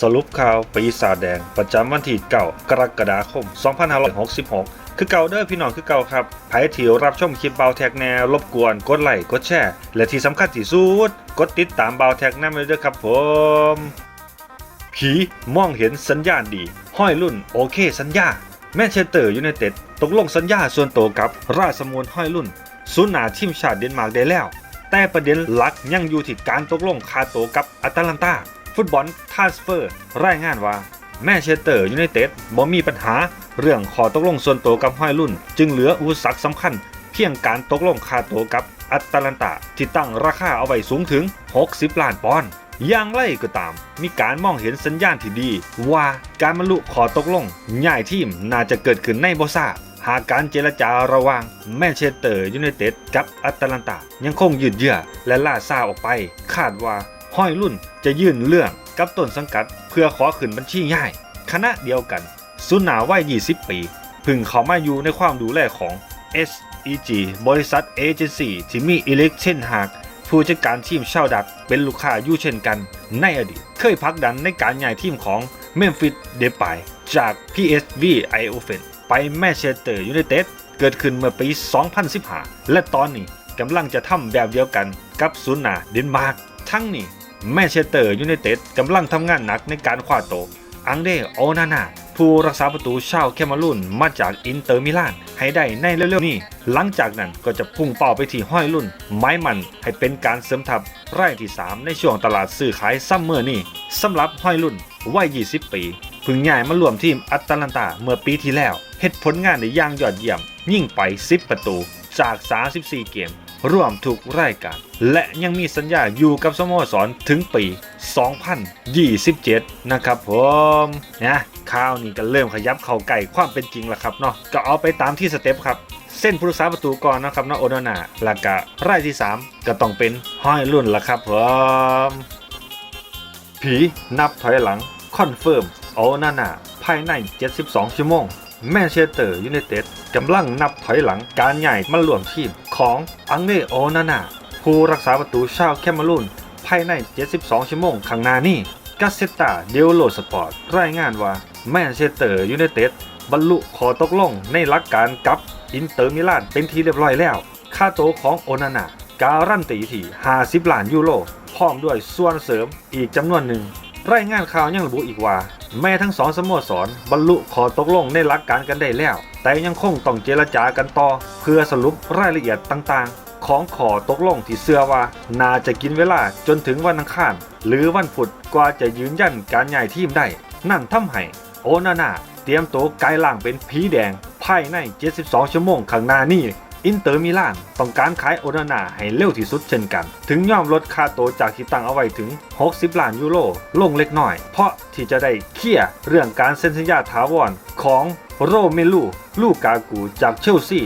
สรุปข่าวปีศาจแดง ประจำวันที่9กรกฎาคม 2566 คือเก่าเด้อพี่น้องคือเก่าครับไผที่รับชมคลิปเบาแท็กแนวรบกวนกดไลค์กดแชร์และที่สำคัญที่สุด กดติดตามเบาแท็กนั่นเลยเด้อครับผม ผีมองเห็นสัญญาณดี ห้อยรุ่นโอเคสัญญา แมนเชสเตอร์ยูไนเต็ดตกลงสัญญาส่วนตัวกับราชสมุนห้อยรุ่นศูนย์หนาทีมชาติเดนมาร์กได้แล้ว แต่ประเด็นหลักยังอยู่ที่การตกลงคาโตกับอัตแลนตา ฟุตบอลทาสเฟอร์ รายงานว่า แมนเชสเตอร์ยูไนเต็ดบ่มีปัญหาเรื่องขอตกลงส่วนตัวกับห้อยรุ่น จึงเหลืออุปสรรคสำคัญ เพียงการตกลงคาตัวกับอัตแลนตาที่ตั้งราคาเอาไว้สูงถึง 60 ล้านปอนด์อย่างไรก็ตาม มีการมองเห็นสัญญาณที่ดี ว่าการบรรลุขอตกลงย้ายทีมน่าจะเกิดขึ้นในโบซาหากการเจรจาระหว่างแมนเชสเตอร์ยูไนเต็ดกับอัตแลนตายังคงยืดเยื้อและล่าซาออกไป คาดว่า ห้อยรุ่นจะยื่นเรื่องกับต้นสังกัด เพื่อขอขึ้นบัญชีง่ายขณะเดียวกันซุนหนาวัย 20 ปีพึ่งเข้ามาอยู่ในความดูแลของ SEG บริษัทเอเจนซี่ที่มีอิเล็กเช่นหากผู้จัดการทีมเช่าดักเป็นลูกค้าอยู่เช่นกัน ในอดีตเคยพักดันในการย้ายทีมของเมมฟิสเดปายจาก PSV i o f e n ไปแมนเชสเตอร์ยูไนเต็ดเกิดขึ้นเมื่อปี 2015 และตอนนี้กำลังจะทำแบบเดียวกันกับศูนย์หนาเดนมาร์กทั้งนี้ แมนเชสเตอร์ยูไนเต็ดกำลังทำงานหนักในการคว้าโตวอังเดโอนานาผู้รักษาประตูชาวแคมารูนมาจากอินเตอร์มิลานให้ได้ในเร็วๆนี้ หลังจากนั้นก็จะพุ่งเป้าไปที่ห้อยรุ่น ไม้มันให้เป็นการเสริมทัพไร่ที่ 3 ในช่วงตลาดซื้อขายซัมเมอร์นี้สำหรับห้อยรุ่นวัย 20 ปีเพึ่งย้ายมารวมทีมอัตแลนตาเมื่อปีที่แล้วเฮ็ดผลงานได้อย่างยอดเยี่ยม ยิ่งไป 10 ประตูจาก 34 เกม ร่วมทุกรายการ และยังมีสัญญาอยู่กับสโมสรถึงปี 2027 นะครับผมนะข่าวนี้ก็เริ่มขยับเข้าใกล้ความเป็นจริงแล้วครับเนาะก็เอาไปตามที่สเต็ปครับ เส้นผู้รักษาประตูก่อนนะครับเนาะโอนานาแล้วก็รายที่ 3 ก็ต้องเป็นห้อยรุ่นละครับผมผีนับถอยหลังคอนเฟิร์มโอนานาภายใน 72 ชั่วโมงแมนเชสเตอร์ยูไนเต็ดกำลังนับถอยหลังการใหญ่มาร่วมทีม ของอังเนโอนาน่าผู้รักษาประตูชาวแคเมารูนภายใน 72 ชั่วโมงข้างหน้านี้กาเซตาเดลโลสปอร์ตรายงานว่าแมนเชสเตอร์ยูไนเต็ดบรรลุขอตกลงในหลักการกับอินเตอร์มิลานเป็นที่เรียบร้อยแล้ว ค่าโตวของโอนาน่าการันตีที่ 50 ล้านยูโรพร้อมด้วยส่วนเสริมอีกจำนวนหนึ่ง รายงานข่าวยังระบุอีกว่า แม้ทั้งสองสโมสรบรรลุขอตกลงในหลักการกันได้แล้ว แต่ยังคงต้องเจรจากันต่อ เพื่อสรุปรายละเอียดต่างๆ ของขอตกลงที่เชื่อว่า น่าจะกินเวลาจนถึงวันอังคารหรือวันพุธกว่าจะยืนยันการย้ายทีมได้ นั่นทำให้โอนาน่าเตรียมตัวกายล่างเป็นผีแดงภายใน 72 ชั่วโมงข้างหน้านี้ อินเตอร์มิลานต้องการขายโอนานาให้เร็วที่สุดเช่นกัน ถึงยอมลดค่าตัวจากที่ตั้งเอาไว้ถึง 60 ล้านยูโรลงเล็กน้อย เพราะที่จะได้เคลียร์เรื่องการเซ็นสัญญาถาวรของโรเมลูลูกากูจากเชลซี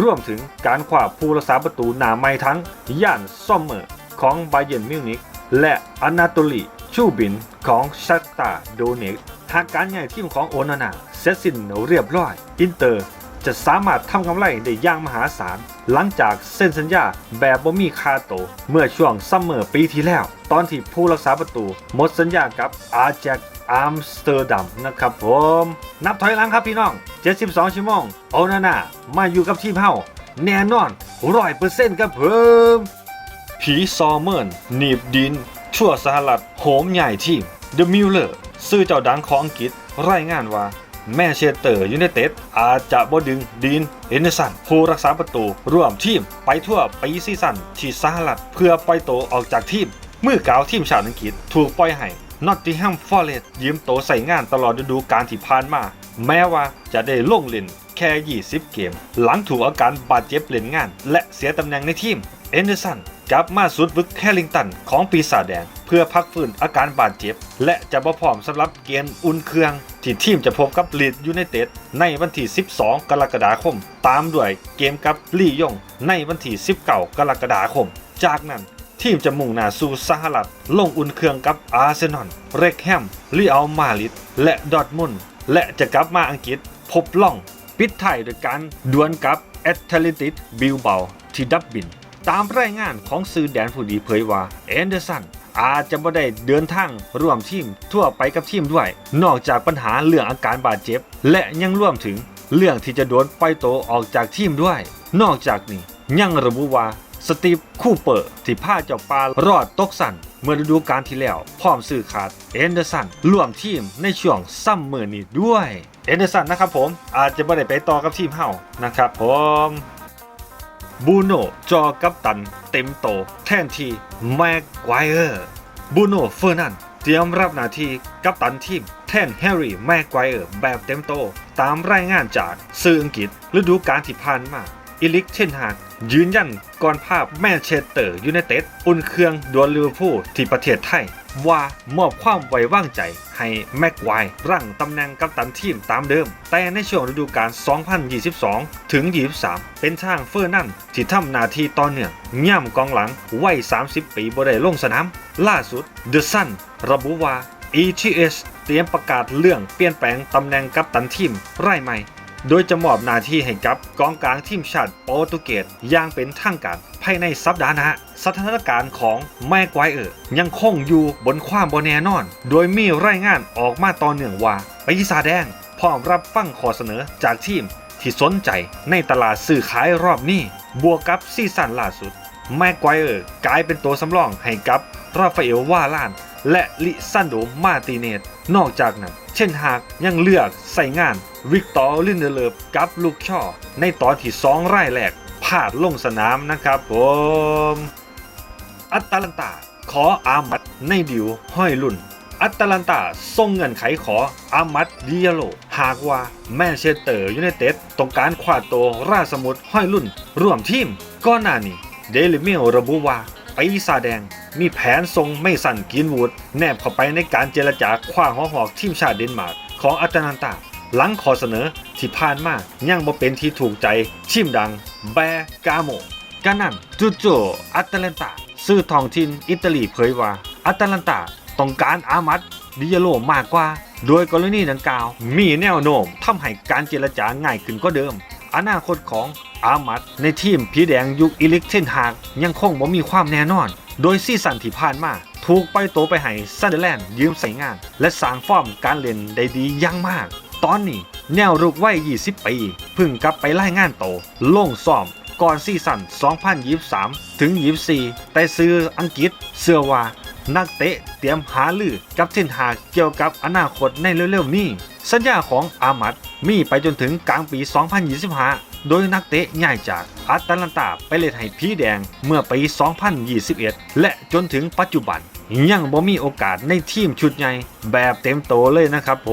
รวมถึงการขวาผู้รักษาประตูหนาไม้ทั้งย่านซอมเมอร์ของไบเยนมิวนิกและอนาโตลีชูบินของชัตตาโดเนกหากการใหญ่ทีมของโอนานาเสร็จสิ้นเรียบร้อย อินเตอร์ จะสามารถทำกำไรได้อย่างมหาศาล หลังจากเซ็นสัญญาแบบบ่มีคาโต เมื่อช่วงซัมเมอร์ปีที่แล้ว ตอนที่ผู้รักษาประตูหมดสัญญากับอาแจกอัมสเตอร์ดัมนะครับผม นับถอยหลังครับพี่น้อง 72 ชั่วโมงโอนาน่ามาอยู่กับทีมเฮาแน่นอนร้อยเปอร์เซ็นต์ครับเพิ่มผีซอมเมิร์หนีบดิน ชั่วสหรัฐโหมใหญ่ทีมเดอะมิลเลอร์ซื้อเจ้าดังของอังกฤษรายงานว่า แมนเชสเตอร์ยูไนเต็ดอาจจะบ่ดึงดีนเฮนเดอร์สันผู้รักษาประตูร่วมทีมไปทั่วปีซีซั่นที่สหรัฐเพื่อปล่อยตัวออกจากทีมมือกาวทีมชาติอังกฤษถูกปล่อยให้นอตติงแฮมฟอร์เรสต์ยืมโตวใส่งานตลอดฤดูกาลที่ผ่านมา แม้ว่าจะได้ลงเล่นแค่ 20 เกม หลังถูกอาการบาดเจ็บเล่นงาน และเสียตำแหน่งในทีมเอนเดอร์สัน กลับมาสุดบึกแคลิงตันของปีศาจแดง เพื่อพักฟื้นอาการบาดเจ็บ และจะบ่พร้อมสำหรับเกมอุ่นเครื่อง ที่ทีมจะพบกับลีดยูไนเต็ดในวันที่ 12 กรกฎาคม ตามด้วยเกมกับลี่ยงในวันที่ 19 กรกฎาคม จากนั้นทีมจะมุ่งหน้าสู่สหรัฐลงอุ่นเครื่องกับอาร์เซนอลเรกแฮมลีอัลมาดริดและดอทมุนและจะกลับมาอังกฤษพบล่อง ปิดท้ายด้วยการดวลกับแอตเลติสบิลเบาที่ดับบิน ตามรายงานของสื่อแดนผู้ดีเผยว่าแอนเดอร์สันอาจจะไม่ได้เดินทางร่วมทีมทั่วไปกับทีมด้วย นอกจากปัญหาเรื่องอาการบาดเจ็บ และยังรวมถึงเรื่องที่จะโดนปล่อยตัวออกจากทีมด้วย นอกจากนี้ยังระบุว่าสตีฟคูเปอร์ที่พาเจ้าปลารอดตกสันเมื่อฤดูกาลที่แล้วพร้อมซื้อขาดเอนเดอร์สันร่วมทีมในช่วงซัมเมอร์นี้ด้วย เอนเดอร์สันนะครับผมอาจจะไม่ได้ไปต่อกับทีมเฮานะครับผม บูโน่จอกัปตัน เต็มโต แทนที่แม็กไกวเออร์บูโน่เฟอร์นันเตรียมรับหน้าที่กัปตันทีมแทนแฮร์รี่แม็กไกวเออร์แบบเต็มโต ตามรายงานจากสื่ออังกฤษฤดูกาลที่ผ่านมาอิลิกเช่นหากยืนยันก่อนภาพแมนเชสเตอร์ยูไนเต็ดอุ่นเครื่องดวลลิเวอร์พูลที่ประเทศไทย ว่ามอบความไว้วางใจให้แม็กไวร์รั้งตำแหน่งกัปตันทีมตามเดิม แต่ในช่วงฤดูกาล 2022 ถึง 23 เป็นทางเฟอร์นันด์ที่ทำหน้าที่ต่อเนื่องย่ำกองหลังวัย 30 ปีบได้ลงสนาม ล่าสุด The Sun ระบุว่า ETS เตรียมประกาศเรื่องเปลี่ยนแปลงตำแหน่งกัปตันทีมรายใหม่ โดยจะมอบหน้าที่ให้กับกองกลางทีมชาติโปรตุเกสอย่างเป็นทางการภายในสัปดาห์หน้าสถานการณ์ของแม็กไกวเออร์ยังคงอยู่บนความบแน่นอน โดยมีรายงานออกมาต่อเนื่องว่าปีศาจแดงพร้อมรับฟังข้อเสนอจากทีมที่สนใจในตลาดซื้อขายรอบนี้ บวกกับซีซั่นล่าสุด แม็กไกวเออร์กลายเป็นตัวสำรองให้กับราฟาเอลวาลาน และลิซันโดมาติเนส นอกจากนั้น เช่นหากยังเลือกใส่งานวิกตอร์ลินเดเลฟกับลูกช่อ ในตอนที่สองไรายแรกพลาดลงสนามนะครับผม อัตแลนตา ขออามัดในดิวห้อยลุ่น อัตแลนตาส่งเงินไขขออามัดดิยาโล หากว่าแมนเชสเตอร์ยูไนเต็ดต้องการคว้าตัวราชสมุทรห้อยลุ่น ร่วมทีมก่อนหน้านี้เดลิเมลระบุว่า ปีศาจแดง มีแผนทรงไม่สั่นกินวูดแนบเข้าไปในการเจรจาคว้าหัวหอกทีมชาติเดนมาร์กของอัตแลนตา หลังขอเสนอที่ผ่านมายังบ่เป็นที่ถูกใจทีมดัง แบกาโมกานั่นจูโจอัตแลนตาสื่อท้องถิ่นอิตาลีเผยว่า อัตแลนตาต้องการอามัดดิยาโลมากกว่า โดยกรณีดังกล่าว มีแนวโน้มทำให้การเจรจาง่ายขึ้นกว่าเดิม อนาคตของ อามัดในทีมผีแดงยุคอิลิกเทนฮากยังคงบ่มีความแน่นอน โดยซีซั่นที่ผ่านมาถูกไปล่อยตัวไปให้ซันเดอร์แลนด์ยืมใส่งาน และสร้างฟอร์มการเล่นได้ดียังมาก ตอนนี้แนวรุกวัย 20 ปีพึ่งกลับไปไล่งานโตลงซ้อมก่อนซีซั่น 2023 ถึง 24 แต่ซื้ออังกฤษเชื่อว่านักเตะเตรียมหาลือกับเทนฮากเกี่ยวกับอนาคตในเร็วๆนี้ สัญญาของอามัดมีไปจนถึงกลางปี 2025 โดยนักเตะย้ายจากอัตแลนตาไปเล่นให้พีแดงเมื่อปี 2021 และจนถึงปัจจุบัน ยังบ่มีโอกาสในทีมชุดใหญ่แบบเต็มโตเลยนะครับผ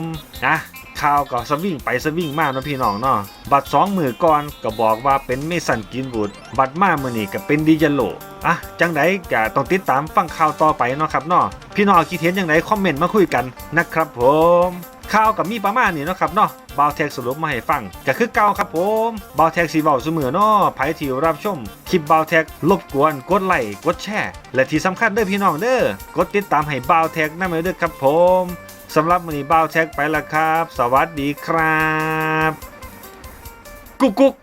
มนะข่าวก็สวิ่งไปสวิ่งมาเนะพี่น้องเนาะบัตรสองมือก่อนก็บอกว่าเป็นเมสันกินบูดบัตรมามือนี่ก็เป็นดิจันโลอะจังไดก็ต้องติดตามฟังข่าวต่อไปเนาะครับเนาะพี่น้องคิดเห็นยังไงคอมเมนต์มาคุยกันนะครับผมข่าวกับมีประมาณนี้เนาะครับเนาะ บาวแท็กสรุปมาให้ฟังก็คือเก่าครับผมบาวแท็กสีเบาเสมอเนาะไผที่รับชม คลิปบาวแท็กรบกวนกดไลค์กดแชร์และที่สำคัญเด้อพี่น้องเด้อกดติดตามให้บาวแท็กนำไปเด้อครับผมสำหรับวันนี้บาวแท็กไปละครับ สวัสดีครับ กุ๊กกุ๊ก